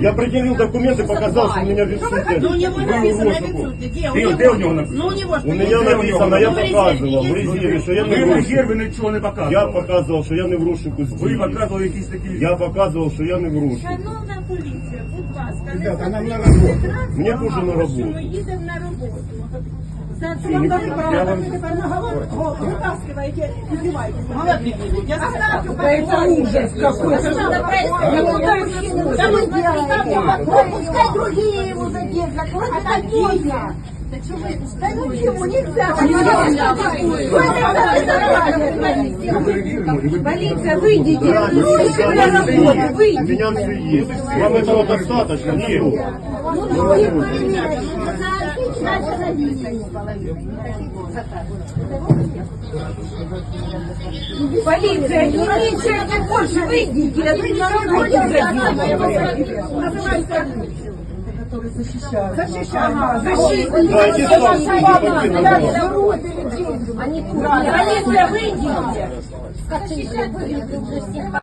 Я предъявил документы, показал, что у меня відсутня. Ну, у него Был написано розыск. «Відсутні». Где? Де- него де у нього написано? Ну, у него ж У меня написано, я показывал в резерве, что я не Ви в в розшуку. резерві нічого не Я показували. показывал, что я не в розшуку Ви здійснюю. показували якісь такі... Я показывал, что я не в розшуку. Шановна поліція, будь ласка, не Ребята, нам на затримуйте роботу. транспорт, Мені дуже на тому що роботу. Ми їдемо на роботу. Я Затримуйте вам- тепер на голову, витаскивайте, піднімайте. Молодцы люди, я сказала. Это ужас Какой. Пускай другие его задержат. Вот это больно. Да почему нельзя? Полиция, выйдите. Да, Ну, я еще сказал, на работу, У выйдите. меня все есть. Вам этого достаточно? Нет. Ну, не проверяй. За отлично Полиция, не ничего больше, выйдите. Это на работе. Защищают. Да, самые, Они Полиция, выйдите. Защищать